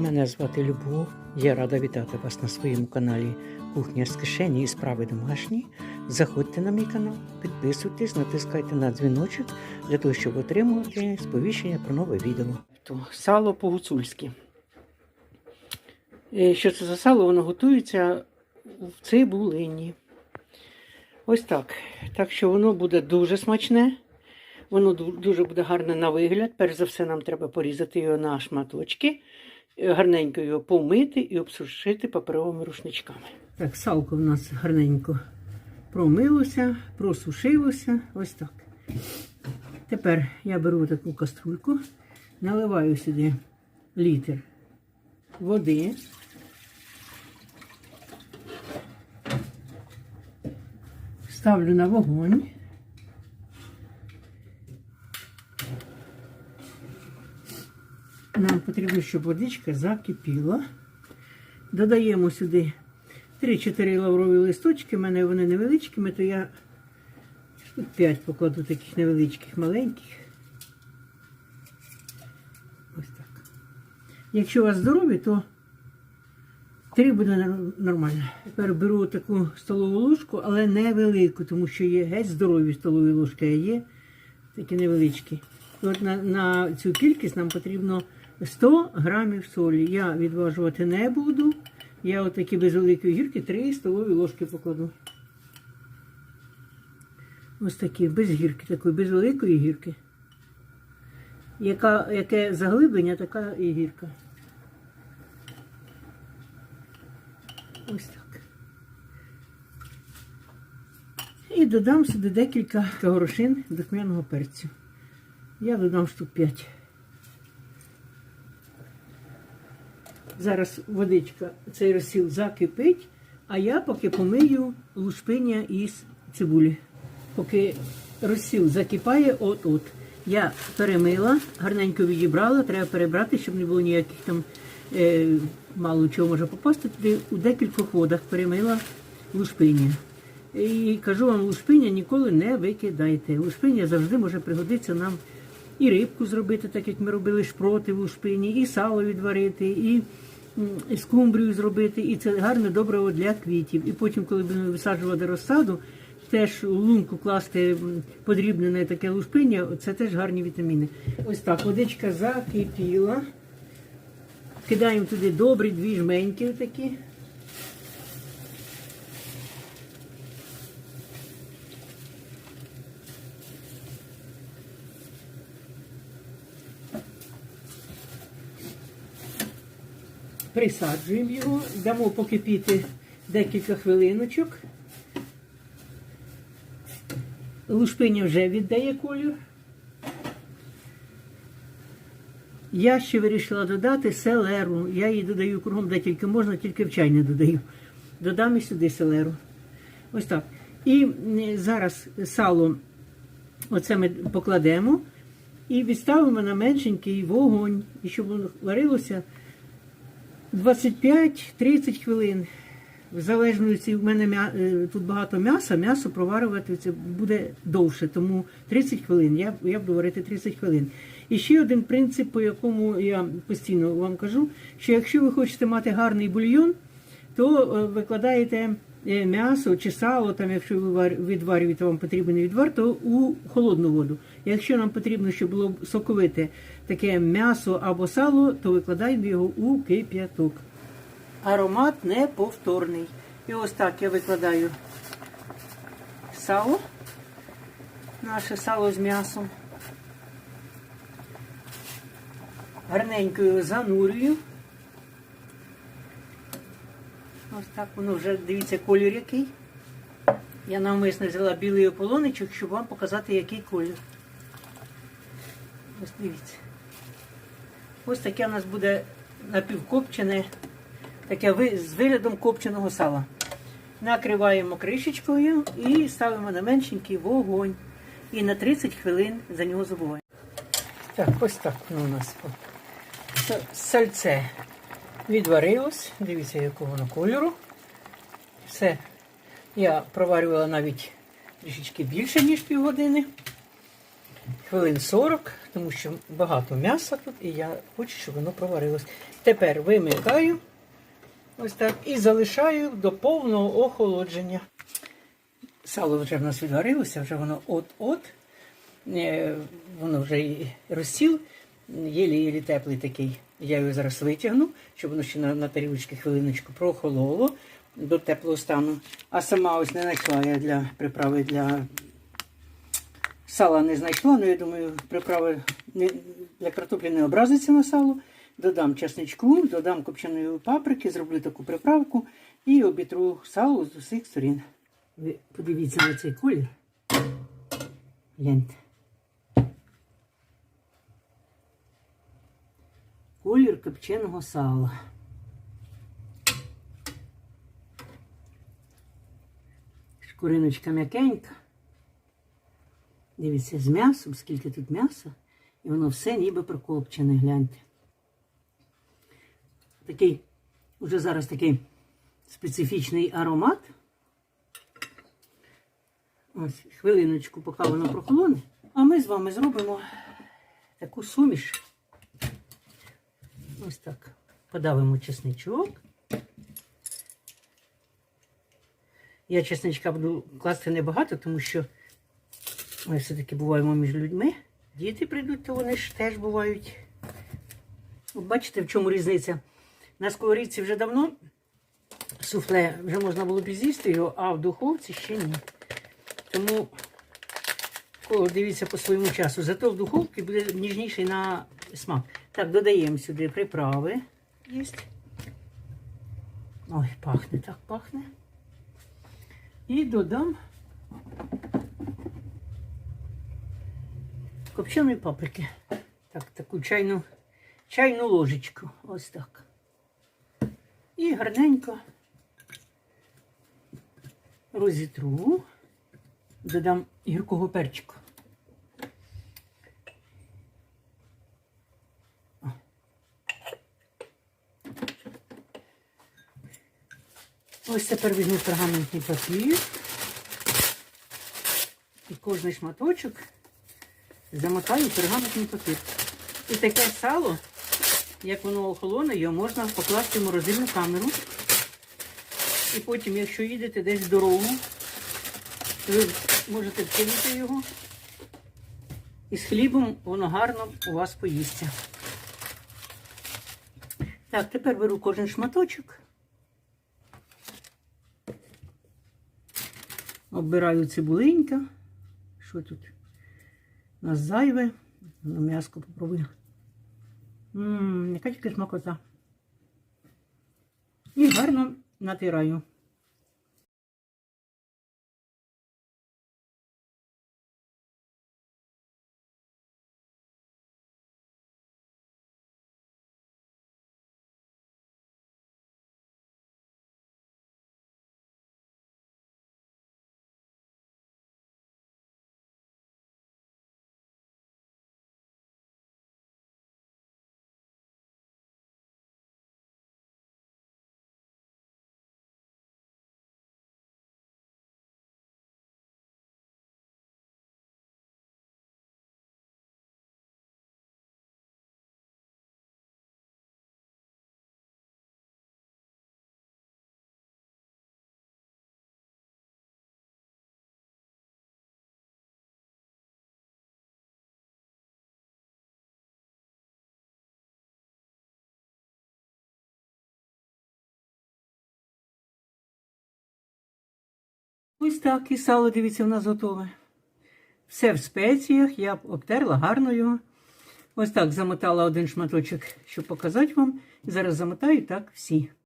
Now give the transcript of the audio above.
Мене звати Любов. Я рада вітати вас на своєму каналі Кухня з кишені і справи домашні. Заходьте на мій канал, підписуйтесь, натискайте на дзвіночок для того, щоб отримувати сповіщення про нове відео. То сало по-гуцульськи. Е, Що це за сало? Воно готується в цибулині. Ось так. Так що воно буде дуже смачне. Воно дуже буде гарне на вигляд. Перш за все, нам треба порізати його на шматочки, гарненько його помити і обсушити паперовими рушничками. Так, салко в нас гарненько промилося, просушилося. Ось так. Тепер я беру таку каструльку, наливаю сюди літр води. Ставлю на вогонь. Нам потрібно, щоб водичка закипіла. Додаємо сюди 3-4 лаврові листочки. У мене вони невеличкими, то я штук 5 покладу таких невеличких, маленьких. Ось так. Якщо у вас здорові, то 3 буде нормально. Тепер беру таку столову ложку, але невелику, тому що є геть здорові столові ложки, а є такі невеличкі. От на, на цю кількість нам потрібно 100 грамів солі. Я відважувати не буду. Я отакі без великої гірки 3 столові ложки покладу. Ось такі, без гірки, такої, без великої гірки. Яка, яке заглиблення, така і гірка. Ось так. І додам сюди декілька горошин духмяного перцю. Я додам штук 5. Зараз водичка, цей розсіл закипить, а я поки помию лушпиня із цибулі. Поки розсіл закипає, от-от. Я перемила, гарненько відібрала, треба перебрати, щоб не було ніяких там е, мало чого може попасти. Туди у декількох водах перемила лушпиня. І кажу вам, лушпиня ніколи не викидайте. Лушпиня завжди може пригодитися нам і рибку зробити, так як ми робили шпроти в лушпині, і сало відварити, і, скумбрію зробити. І це гарне добриво для квітів. І потім, коли будемо висаджувати розсаду, теж у лунку класти подрібнене таке лушпиння, це теж гарні вітаміни. Ось так, водичка закипіла. Кидаємо туди добрі дві жменьки такі. Присаджуємо його, дамо покипіти декілька хвилиночок. Лушпиня вже віддає колір. Я ще вирішила додати селеру. Я її додаю кругом, де тільки можна, тільки в чай не додаю. Додам і сюди селеру. Ось так. І зараз сало оце ми покладемо і відставимо на меншенький вогонь, і щоб воно варилося 25-30 хвилин. В залежності в мене м'я- е, тут багато м'яса, м'ясо проварювати це буде довше, тому 30 хвилин. Я, я буду варити 30 хвилин. І ще один принцип, по якому я постійно вам кажу, що якщо ви хочете мати гарний бульйон, то е, викладаєте е, м'ясо чи сало, там, якщо ви вар- відварюєте, вам потрібен відвар, то у холодну воду. Якщо нам потрібно, щоб було соковите таке м'ясо або сало, то викладаємо його у кип'яток. Аромат неповторний. І ось так я викладаю сало, наше сало з м'ясом. Гарненько його занурюю. Ось так воно вже, дивіться, колір який. Я навмисно взяла білий ополоничок, щоб вам показати, який колір. Ось дивіться. Ось таке у нас буде напівкопчене, таке з виглядом копченого сала. Накриваємо кришечкою і ставимо на меншенький вогонь. І на 30 хвилин за нього забуваємо. Так, ось так воно у нас. Сальце відварилось. Дивіться, якого воно кольору. Все. Я проварювала навіть трішечки більше, ніж півгодини. Хвилин 40, тому що багато м'яса тут, і я хочу, щоб воно проварилось. Тепер вимикаю ось так і залишаю до повного охолодження. Сало вже в нас відварилося, вже воно от-от. Е, Воно вже і розсіл, єлі-єлі теплий такий. Я його зараз витягну, щоб воно ще на, на тарілочці хвилиночку прохололо до теплого стану. А сама ось не знайшла я для приправи для сала не знайшла, але я думаю, приправи не, для картоплі не образиться на сало. Додам чесничку, додам копченої паприки, зроблю таку приправку і обітру сало з усіх сторін. Ви подивіться на цей колір. Гляньте. Колір копченого сала. Шкуриночка м'якенька. Дивіться, з м'ясом, скільки тут м'яса, і воно все ніби прокопчене, гляньте. Такий, уже зараз такий специфічний аромат. Ось, хвилиночку, поки воно прохолоне. А ми з вами зробимо таку суміш. Ось так. Подавимо чесничок. Я чесничка буду класти небагато, тому що ми все-таки буваємо між людьми. Діти прийдуть, то вони ж теж бувають. От бачите, в чому різниця? На сковорідці вже давно суфле вже можна було б з'їсти його, а в духовці ще ні. Тому дивіться по своєму часу. Зато в духовці буде ніжніший на смак. Так, додаємо сюди приправи. Єсть. Ой, пахне, так пахне. І додам копченої паприки. Так, таку чайну, чайну ложечку. Ось так. І гарненько розітру. Додам гіркого перчику. Ось тепер візьму пергаментний папір. І кожний шматочок замотаю в пергаментний папір. І таке сало, як воно охолоне, його можна покласти в морозильну камеру. І потім, якщо їдете десь в дорогу, ви можете вкинути його. І з хлібом воно гарно у вас поїсться. Так, тепер беру кожен шматочок. Оббираю цибуленька. Що тут? У нас зайве. На м'яско попробую. Ммм, яка тільки смакота. І гарно натираю. Ось так і сало, дивіться, у нас готове. Все в спеціях, я обтерла гарно його. Ось так замотала один шматочок, щоб показати вам. Зараз замотаю так всі.